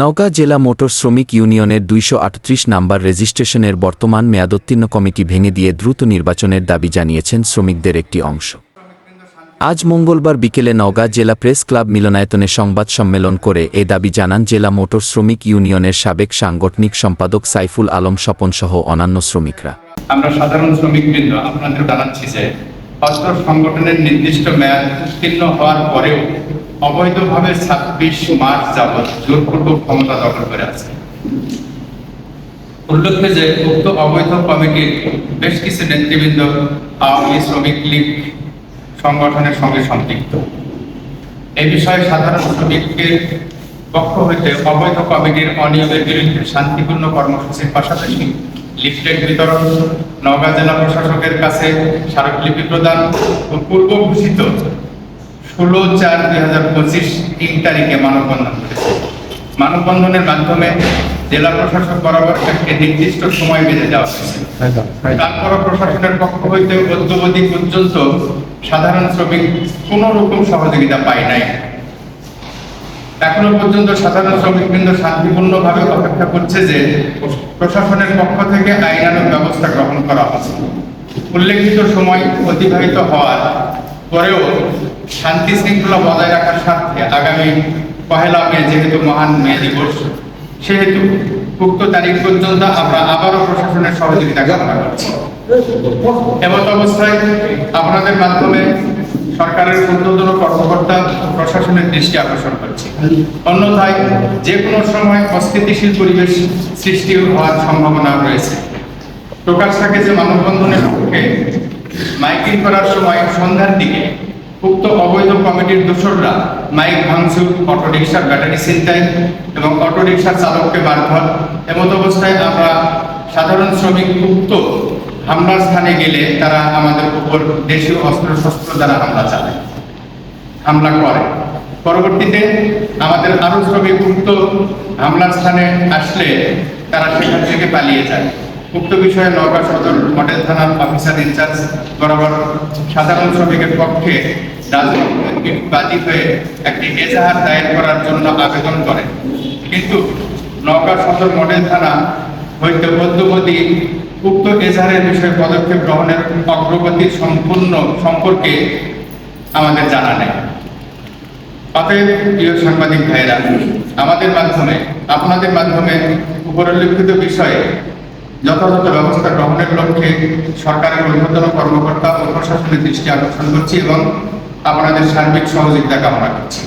নওগাঁ জেলা মোটর শ্রমিক ইউনিয়নের দুইশো আটত্রিশ নাম্বার রেজিস্ট্রেশনের বর্তমান মেয়াদোত্তীর্ণ কমিটি ভেঙে দিয়ে দ্রুত নির্বাচনের দাবি জানিয়েছেন শ্রমিকদের একটি অংশ। আজ মঙ্গলবার বিকেলে নওগাঁ জেলা প্রেস ক্লাব মিলনায়তনে সংবাদ সম্মেলন করে এ দাবি জানান জেলা মোটর শ্রমিক ইউনিয়নের সাবেক সাংগঠনিক সম্পাদক সাইফুল আলম স্বপন সহ অন্যান্য শ্রমিকরা। আমরা সাধারণ শ্রমিকবৃন্দ আপনাদের জানাচ্ছি যে সংগঠনের নির্দিষ্ট মেয়াদ উত্তীর্ণ হওয়ার পরেও অবৈধভাবে ছাব্বিশ মার্চ যাবৎ জোরপূর্বক ক্ষমতা দখল করে আছে। উল্লেখ্য যে, উক্ত অবৈধ কমিটির বেশ কিছু নেতৃবৃন্দ আওয়ামী শ্রমিক লীগ সংগঠনের সঙ্গে সম্পৃক্ত। এ বিষয়ে সাধারণ শ্রমিকের পক্ষ হইতে অবৈধ কমিটির অনিয়মের বিরুদ্ধে শান্তিপূর্ণ কর্মসূচির পাশাপাশি লিফলেট বিতরণ, নওগাঁ জেলা প্রশাসকের কাছে স্মারকলিপি প্রদান ও পূর্ব ঘোষিত ষোলো চার দুই হাজার পঁচিশ তিন তারিখে মানববন্ধন করেছে মানববন্ধনের মাধ্যমে জেলা প্রশাসক বরাবর একটি নির্দিষ্ট সময় বেঁধে দেওয়া হয়েছে। তারপরও প্রশাসনের পক্ষ হইতে অদ্যবধি পর্যন্ত সাধারণ শ্রমিক কোন রকম সহযোগিতা পায় নাই। এখনও পর্যন্ত সাধারণ শ্রমিকবৃন্দ শান্তিপূর্ণভাবে অপেক্ষা করছে যে প্রশাসনের পক্ষ থেকে আইনানুগ ব্যবস্থা গ্রহণ করা হবে। উল্লেখিত সময় অতিবাহিত হওয়ার পরেও শান্তি শৃঙ্খলা বজায় রাখার স্বার্থে আগামী পহেলা মে যেহেতু মহান মে দিবস, সেহেতু উক্ত তারিখ পর্যন্ত আমরা আবারও প্রশাসনের সহযোগিতা কামনা করছি। এমত অবস্থায় আপনাদের মাধ্যমে সরকারের ঊর্ধ্বতন কর্মকর্তা প্রশাসনের দৃষ্টি আকর্ষণ করছি। অন্যথায় যে কোনো সময় অস্থিতিশীল পরিবেশ সৃষ্টি হওয়ার সম্ভাবনা রয়েছে। প্রকাশ থাকে যে মানববন্ধনের পক্ষে মাইকিং করার সময় সন্ধ্যার দিকে উক্ত অবৈধ কমিটির দোসররা মাইক ভাঙচুর, অটোরিকশার ব্যাটারি ছিনতাই এবং অটোরিকশার চালককে মারধর। এমত অবস্থায় আমরা সাধারণ শ্রমিক উক্ত হামলার স্থানে গেলে তারা আমাদের উপর দেশীয় অস্ত্র শস্ত্র দ্বারা হামলা চালায়, হামলা করে। পরবর্তীতে আমাদের আরও শ্রমিক উক্ত হামলার স্থানে আসলে তারা সেখান থেকে পালিয়ে যায়। উক্ত বিষয়ে নওগাঁ সদর মডেল থানার অফিসার ইনচার্জ বরাবর সাধারণ শ্রমিকের পক্ষে বাদী হয়ে একটি এজাহার দায়ের করার জন্য আবেদন করে। কিন্তু নওগাঁ সদর মডেল থানা হইতে মধ্যবর্তী উক্ত এজাহারের বিষয়ে পদক্ষেপ গ্রহণের অগ্রগতি সম্পূর্ণ সম্পর্কে আমাদের জানা নেই। অতএব প্রিয় সাংবাদিক ভাইরা আমাদের মাধ্যমে, আপনাদের মাধ্যমে উপরোল্লিখিত বিষয়ে যথাযথ ব্যবস্থা গ্রহণের লক্ষ্যে সরকারের অন্যতম কর্মকর্তা ও প্রশাসনের দৃষ্টি আকর্ষণ করছি এবং আপনাদের সার্বিক সহযোগিতা কামনা করছি।